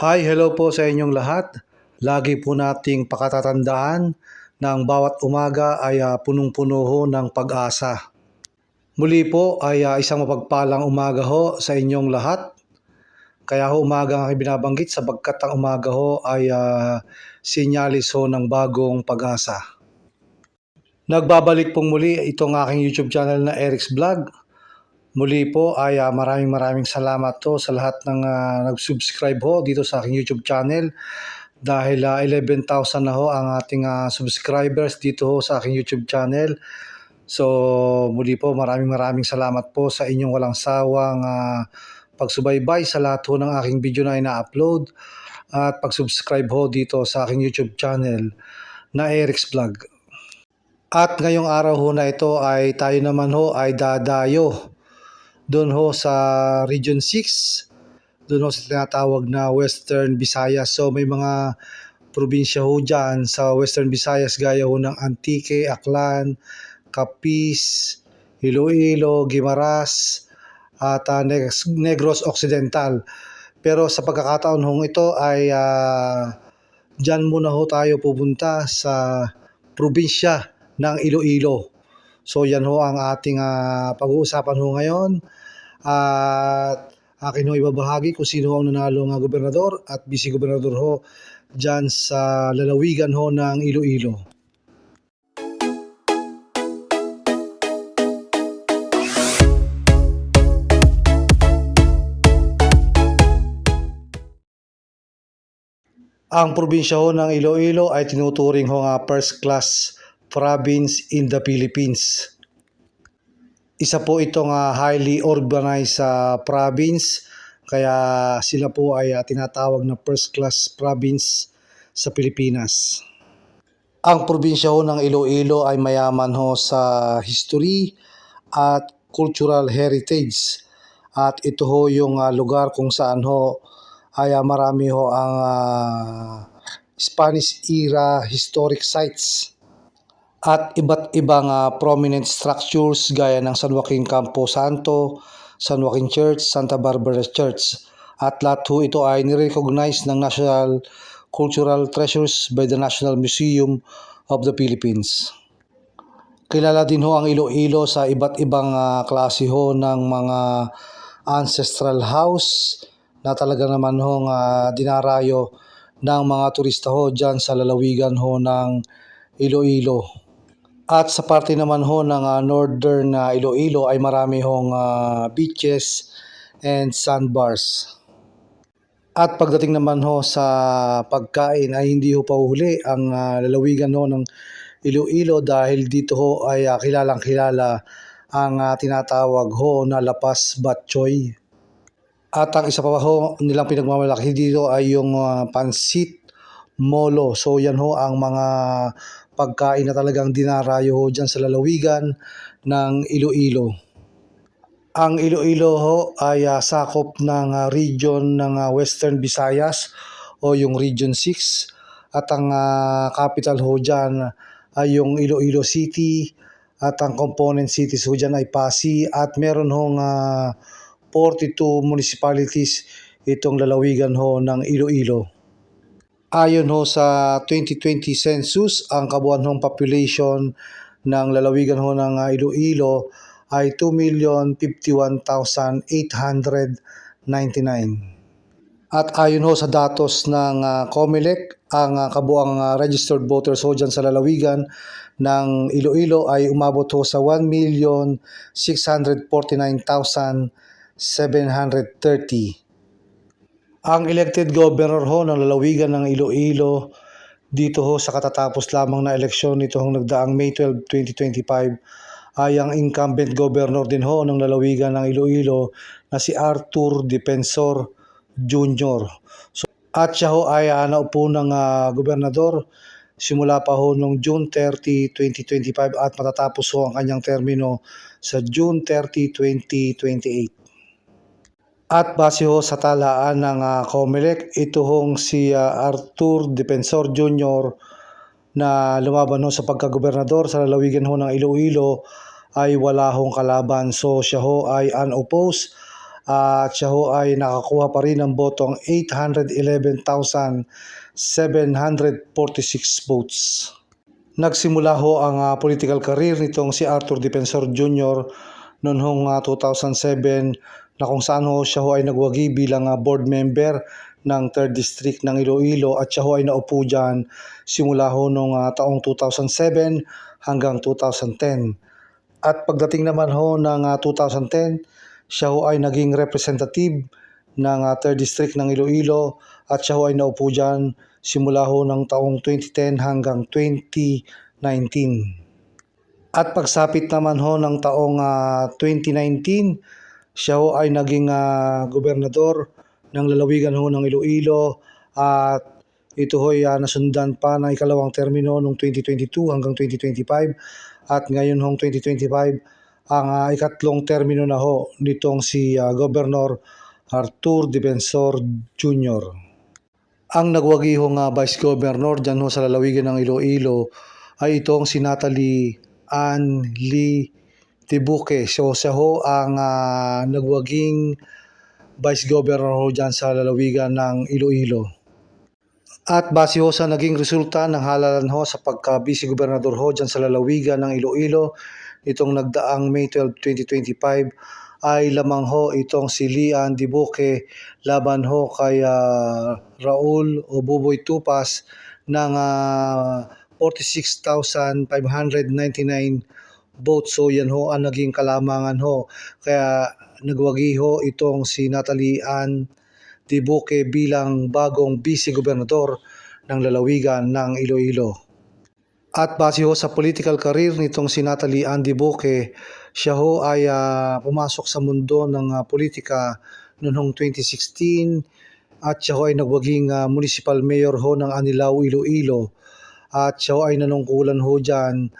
Hi, hello po sa inyong lahat. Lagi po nating pakatatandaan na ang bawat umaga ay ah, punong-puno ho ng pag-asa. Muli po ay ah, isang mapagpalang umaga ho sa inyong lahat. Kaya ho umaga ang binabanggit sapagkat ang umaga ho ay ah, sinyalis ho ng bagong pag-asa. Nagbabalik pong muli itong aking YouTube channel na Eric's Vlog. Muli po ay ah, maraming maraming salamat to sa lahat ng ah, nag-subscribe ho dito sa aking YouTube channel dahil ah, 11,000 na ho ang ating ah, subscribers dito ho sa aking YouTube channel. So muli po maraming maraming salamat po sa inyong walang sawang ah, pagsubaybay sa lahat ho ng aking video na ina-upload at pag-subscribe ho dito sa aking YouTube channel na Eric's Vlog. At ngayong araw ho na ito ay tayo naman ho ay dadayo doon ho sa Region 6, doon ho sa tinatawag na Western Visayas. So may mga probinsya ho dyan sa Western Visayas gaya ho ng Antique, Aklan, Capiz, Iloilo, Guimaras, at Neg- Negros Occidental. Pero sa pagkakataon hong ito ay ah, dyan muna ho tayo pupunta sa probinsya ng Iloilo. So yan ho ang ating ah, pag-uusapan ho ngayon. At akin ho ibabahagi kung sino ang nanalo nga gobernador at vice gobernador ho dyan sa lalawigan ho ng Iloilo. Ang probinsya ho ng Iloilo ay tinuturing ho nga first class province in the Philippines. Isa po itong ah, highly urbanized sa province kaya sila po ay ah, tinatawag na first class province sa Pilipinas. Ang probinsya ho ng Iloilo ay mayaman ho sa history at cultural heritage. At ito ho yung ah, lugar kung saan ho ay ah, marami ho ang ah, Spanish era historic sites at iba't ibang ah, prominent structures gaya ng San Joaquin Campo Santo, San Joaquin Church, Santa Barbara Church. At lahat ho ito ay nirecognize ng National Cultural Treasures by the National Museum of the Philippines. Kilala din ho ang Iloilo sa iba't ibang ah, klase ho ng mga ancestral house na talaga naman ho nga dinarayo ng mga turista ho dyan sa lalawigan ho ng Iloilo. At sa parte naman ho ng ah, northern na Iloilo ay marami hong ah, beaches and sandbars. At pagdating naman ho sa pagkain ay hindi ho pauhuli ang ah, lalawigan ho ng Iloilo dahil dito ho ay ah, kilalang kilala ang ah, tinatawag ho na lapas batchoy. At ang isa pa ho nilang pinagmamalaki dito ay yung ah, pansit molo. So yan ho ang mga pagkain na talagang dinarayo ho dyan sa lalawigan ng Iloilo. Ang Iloilo ho ay ah, sakop ng ah, region ng ah, Western Visayas o yung Region 6 at ang ah, capital ho dyan ay yung Iloilo City at ang component cities ho dyan ay Pasig at meron hong ah, 42 municipalities itong lalawigan ho ng Iloilo. Ayon ho sa 2020 census, ang kabuuan hong population ng lalawigan ho ng ah, Iloilo ay 2,051,899. At ayon ho sa datos ng ah, COMELEC, ang ah, kabuang registered voters ho dyan sa lalawigan ng Iloilo ay umabot ho sa 1,649,730. Ang elected governor ho ng lalawigan ng Iloilo dito ho sa katatapos lamang na eleksyon nitong nagdaang May 12, 2025 ay ang incumbent governor din ho ng lalawigan ng Iloilo na si Arthur Defensor Jr. So, at siya ho ay uh, naupo ng ah, gobernador simula pa ho noong June 30, 2025 at matatapos ho ang kanyang termino sa June 30, 2028. At base ho sa talaan ng uh, COMELEC, ito hong si ah, Arthur Defensor Jr. na lumaban ho sa pagkagobernador sa lalawigan ho ng Iloilo ay wala hong kalaban. So siya ho ay unopposed at siya ho ay nakakuha pa rin ng botong 811,746 votes. Nagsimula ho ang ah, political career nitong si Arthur Defensor Jr. noon hong ah, 2007 na kung saan ho siya ho ay nagwagi bilang ah, board member ng 3rd District ng Iloilo at siya ho ay naupo dyan simula ho noong ah, taong 2007 hanggang 2010. At pagdating naman ho ng ah, 2010, siya ho ay naging representative ng ah, 3rd District ng Iloilo at siya ho ay naupo dyan simula ho ng taong 2010 hanggang 2019. At pagsapit naman ho ng taong ah, 2019, siya ho ay naging ah, gobernador ng lalawigan ho ng Iloilo at ito ho ay ah, nasundan pa ng ikalawang termino noong 2022 hanggang 2025 at ngayon hong 2025 ang ah, ikatlong termino na ho nitong si ah, Governor Artur Defensor Jr. Ang nagwagi ho nga Vice Governor dyan ho sa lalawigan ng Iloilo ay itong si Natalie Ann Lee Tibuque. So siya ho ang ah, nagwaging Vice Governor ho dyan sa lalawigan ng Iloilo. At base ho sa naging resulta ng halalan ho sa pagka-vice gobernador ho dyan sa lalawigan ng Iloilo itong nagdaang May 12, 2025 ay lamang ho itong si Lian Dibuque laban ho kay ah, Raul o Buboy Tupas ng ah, 46,599 votes. So yan ho ang naging kalamangan ho. Kaya nagwagi ho itong si Natalie Ann Dibuque bilang bagong vice-gobernador ng lalawigan ng Iloilo. At base ho sa political career nitong si Natalie Ann Dibuque, siya ho ay ah, pumasok sa mundo ng ah, politika noong 2016 at siya ho ay nagwaging ah, municipal mayor ho ng Anilao, Iloilo. At siya ho ay nanungkulan ho dyan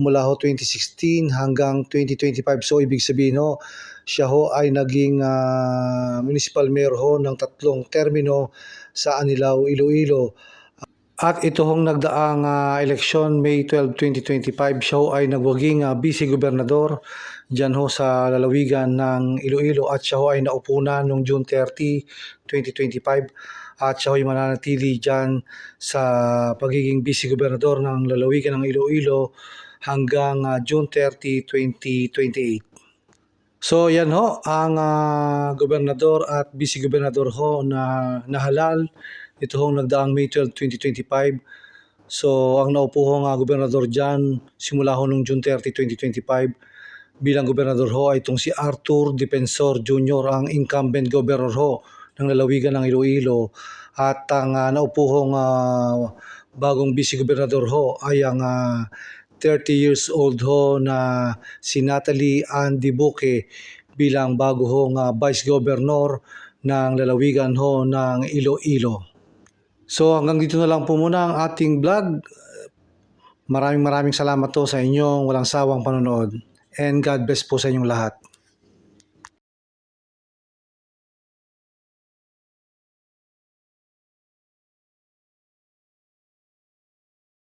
mula ho 2016 hanggang 2025. So ibig sabihin ho, siya ho ay naging ah, municipal mayor ho ng tatlong termino sa Anilao, Iloilo. At ito hong nagdaang ah, eleksyon, May 12, 2025, siya ho ay nagwaging uh, vice-gobernador dyan ho sa lalawigan ng Iloilo at siya ho ay naupo na noong June 30, 2025 at siya ay mananatili dyan sa pagiging vice-gobernador ng lalawigan ng Iloilo hanggang ah, June 30, 2028. So yan ho ang ah, gobernador at vice-gobernador ho na nahalal ito hong nagdaang May 12, 2025. So ang naupo ho nga gobernador dyan simula ho nung June 30, 2025 bilang gobernador ho ay itong si Arthur Defensor Jr. ang incumbent governor ho ng lalawigan ng Iloilo at ang ah, naupo hong ah, bagong vice-gobernador ho ay ang ah, 30 years old ho na si Natalie Ann Dibuque bilang bago hong ah, vice governor ng lalawigan ho ng Iloilo. So hanggang dito na lang po muna ang ating vlog. Maraming maraming salamat po sa inyong walang sawang panonood. And God bless po sa inyong lahat.